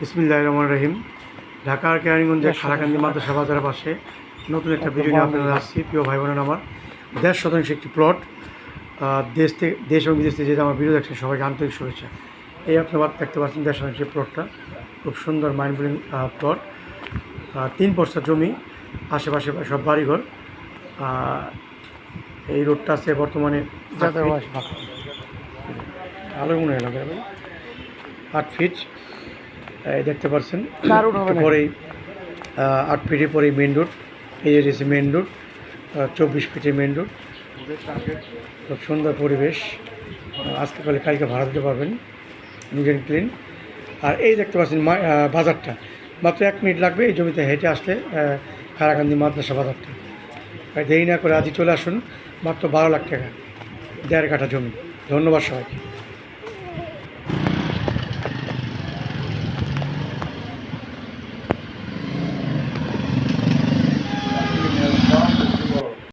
বিসমিল্লাহ রহমান রহিম। ঢাকার কেরানীগঞ্জের খারাকান্দি মাদ্রাসা বাজারের পাশে নতুন একটা ভিডিও নিয়ে আপনাদের আসছি। প্রিয় ভাই বোনের আমার দেড় শতাংশ একটি প্লট দেশ থেকে দেশ এবং বিদেশ থেকে যেহেতু আমার ভিডিও দেখছেন সবাইকে আন্তরিক শুভেচ্ছা। এই আপনি আবার দেখতে পাচ্ছেন দেড় শতাংশ প্লটটা খুব সুন্দর মাইন্ড ব্লোয়িং প্লট তিন বর্ষা জমি আশেপাশে সব বাড়িঘর। এই রোডটা আছে বর্তমানে। আলো মনে হয় আট ফিট দেখতে পাচ্ছেন? পরেই আট ফিটে পরেই মেন রোড এই যে রয়েছে মেন রোড চব্বিশ ফিটে মেন রোড খুব সুন্দর পরিবেশ। আজকে কালে কালকে ভাড়া দিতে পারবেন নিজের ক্লিন আর এই দেখতে পাচ্ছেন বাজারটা। মাত্র এক মিনিট লাগবে এই জমিতে হেঁটে আসলে খারাকান্দি মাদ্রাসা বাজারটা। দেরি না করে আজই চলে আসুন মাত্র বারো লাখ টাকা দেড় কাঠা জমি। ধন্যবাদ সবাইকে।